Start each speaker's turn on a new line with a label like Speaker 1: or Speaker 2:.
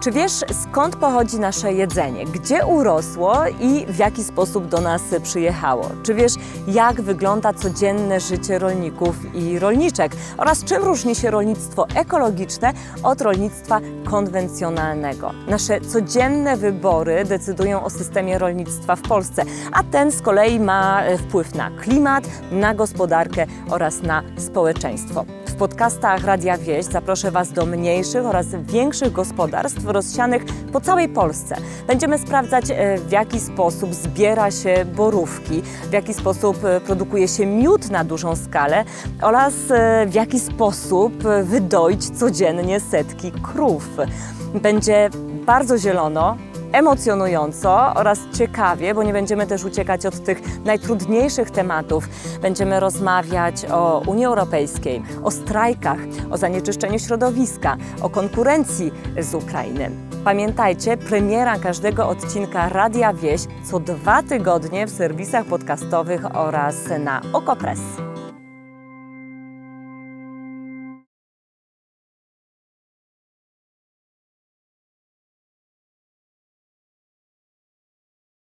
Speaker 1: Czy wiesz, skąd pochodzi nasze jedzenie? Gdzie urosło i w jaki sposób do nas przyjechało? Czy wiesz, jak wygląda codzienne życie rolników i rolniczek? Oraz czym różni się rolnictwo ekologiczne od rolnictwa konwencjonalnego? Nasze codzienne wybory decydują o systemie rolnictwa w Polsce, a ten z kolei ma wpływ na klimat, na gospodarkę oraz na społeczeństwo. Podcastach Radia Wieś zaproszę Was do mniejszych oraz większych gospodarstw rozsianych po całej Polsce. Będziemy sprawdzać, e, w jaki sposób zbiera się borówki, w jaki sposób e, produkuje się miód na dużą skalę oraz e, w jaki sposób wydoić codziennie setki krów. Będzie bardzo zielono, emocjonująco oraz ciekawie, bo nie będziemy też uciekać od tych najtrudniejszych tematów. Będziemy rozmawiać o Unii Europejskiej, o strajkach, o zanieczyszczeniu środowiska, o konkurencji z Ukrainy. Pamiętajcie, premiera każdego odcinka Radia Wieś co dwa tygodnie w serwisach podcastowych oraz na Okopres.